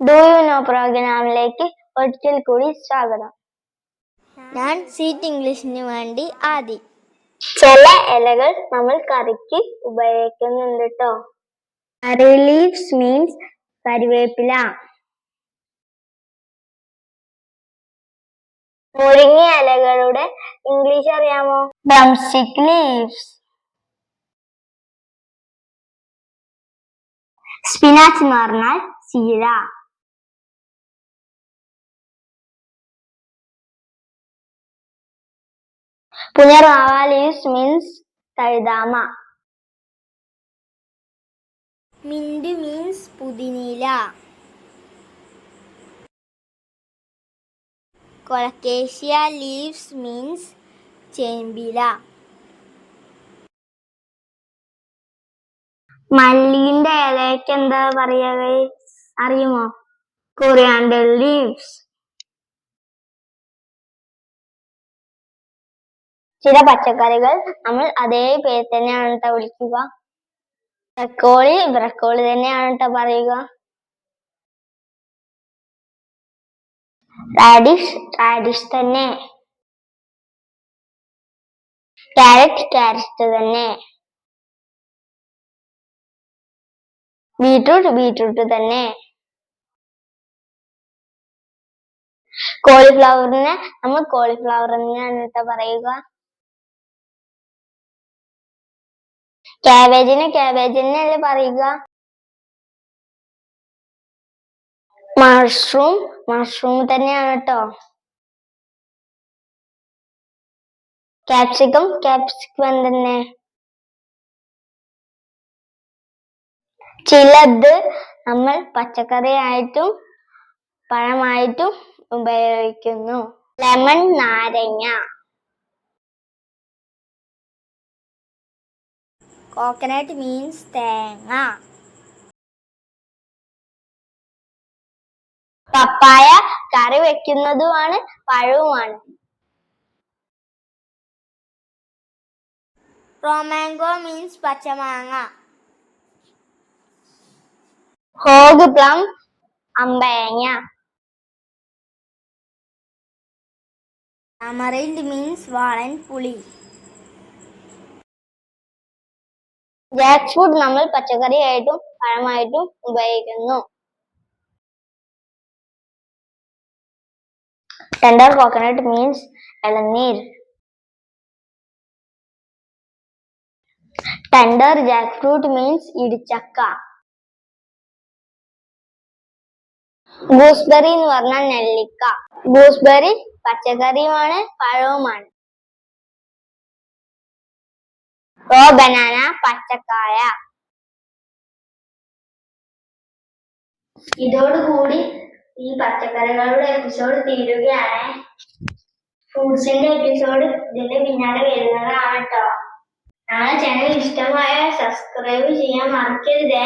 Do you know പ്രോഗ്രാമിലേക്ക് ഒരിക്കൽ കൂടി സ്വാഗതം. ഞാൻ സീറ്റ് ഇംഗ്ലീഷിന് വേണ്ടി ആദി ചില ഇലകൾ നമ്മൾ കറിക്ക് ഉപയോഗിക്കുന്നുണ്ട് കേട്ടോ കറി ലീവ്സ് മീൻസ് കറിവേപ്പില. മുരിങ്ങ ഇലകളുടെ ഇംഗ്ലീഷ് അറിയാമോ? ഡംസ്റ്റിക് ലീവ്സ് സ്പിനാച്ച് എന്ന് പറഞ്ഞാൽ ചീര. പുനർവാവ മീൻസ് കഴുതാമ. മിൻഡ് മീൻസ് പുതിനീല. കൊളക്കേഷ്യ ലീവ്സ് മീൻസ് ചേമ്പില. മല്ലിന്റെ ഇലയ്ക്ക് എന്താ പറയാ അറിയുമോ? Coriander leaves. ചില പച്ചക്കറികൾ നമ്മൾ അതേ പേര് തന്നെയാണ് കേട്ടോ വിളിക്കുക. ബ്രക്കോളി ബ്രക്കോളി തന്നെയാണ് കേട്ടോ പറയുക. റാഡിഷ് റാഡിഷ് തന്നെ. ക്യാരറ്റ് ക്യാരറ്റ് തന്നെ. ബീട്രൂട്ട് ബീട്രൂട്ട് തന്നെ. കോളിഫ്ലവറിനെ നമ്മൾ കോളിഫ്ലവർ തന്നെയാണ് കേട്ടോ പറയുക. ക്യാബേജിന് ക്യാബേജ് തന്നെയല്ലേ പറയുക? മഷ്റൂം മഷ്റൂം തന്നെയാണ് കേട്ടോ. ക്യാപ്സിക്കം ക്യാപ്സിക്കം തന്നെ. ചിലത് നമ്മൾ പച്ചക്കറിയായിട്ടും പഴമായിട്ടും ഉപയോഗിക്കുന്നു. ലെമൺ നാരങ്ങ. കോക്കനട്ട് മീൻസ് തേങ്ങ. പപ്പായ കറി വെക്കുന്നതുമാണ് പഴവുമാണ്. റോമാങ്കോ മീൻസ് പച്ചമാങ്ങ. ഹോഗ് പ്ലം അമ്പയങ്ങ. അമറിൻഡ് മീൻസ് വാളൻ പുളി. ജാക്ക് ഫ്രൂട്ട് നമ്മൾ പച്ചക്കറിയായിട്ടും പഴമായിട്ടും ഉപയോഗിക്കുന്നു. ടെൻഡർ കോക്കനട്ട് മീൻസ് ഇളനീർ ടെൻഡർ ജാക്ക് ഫ്രൂട്ട് മീൻസ് ഇടിച്ചക്ക. ഗൂസ്ബെറി എന്ന് പറഞ്ഞാൽ നെല്ലിക്ക. ഗൂസ്ബെറി പച്ചക്കറിയുമാണ് പഴവുമാണ്. റോ ബനാന പച്ചക്കായ. ഇതോടുകൂടി ഈ പച്ചക്കറികളുടെ എപ്പിസോഡ് തീരുകയാണ്. ഫ്രൂട്ട്സിന്റെ എപ്പിസോഡ് ഇതിന്റെ പിന്നാലെ വരുന്നതാണ് കേട്ടോ ഞങ്ങളുടെ ചാനൽ ഇഷ്ടമായ സബ്സ്ക്രൈബ് ചെയ്യാൻ മറക്കരുതേ.